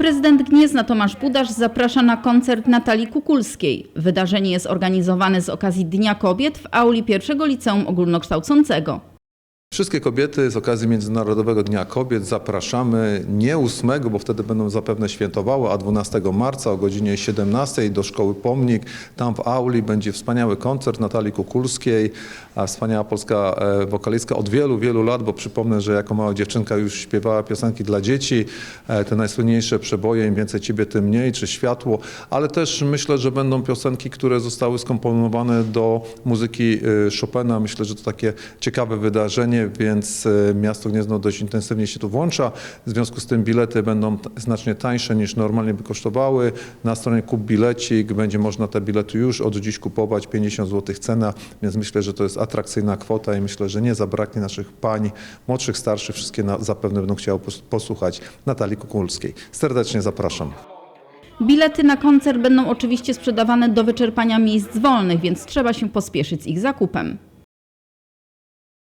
Prezydent Gniezna Tomasz Budasz zaprasza na koncert Natalii Kukulskiej. Wydarzenie jest organizowane z okazji Dnia Kobiet w auli pierwszego liceum ogólnokształcącego. Wszystkie kobiety z okazji Międzynarodowego Dnia Kobiet zapraszamy nie 8, bo wtedy będą zapewne świętowały, a 12 marca o godzinie 17 do szkoły Pomnik. Tam w auli będzie wspaniały koncert Natalii Kukulskiej, wspaniała polska e, wokalistka od wielu, wielu lat, bo przypomnę, że jako mała dziewczynka już śpiewała piosenki dla dzieci, e, te najsłynniejsze przeboje, im więcej ciebie, tym mniej, czy światło, ale też myślę, że będą piosenki, które zostały skomponowane do muzyki e, Chopina. Myślę, że to takie ciekawe wydarzenie, więc e, miasto Gniezno dość intensywnie się tu włącza. W związku z tym bilety będą znacznie tańsze niż normalnie by kosztowały. Na stronie Kup Bilecik będzie można te bilety już od dziś kupować, 50 zł cena, więc myślę, że to jest atrakcyjna kwota i myślę, że nie zabraknie naszych pań, młodszych, starszych, wszystkie na, zapewne będą chciały pos- posłuchać Natalii Kukulskiej. Serdecznie zapraszam. Bilety na koncert będą oczywiście sprzedawane do wyczerpania miejsc wolnych, więc trzeba się pospieszyć z ich zakupem.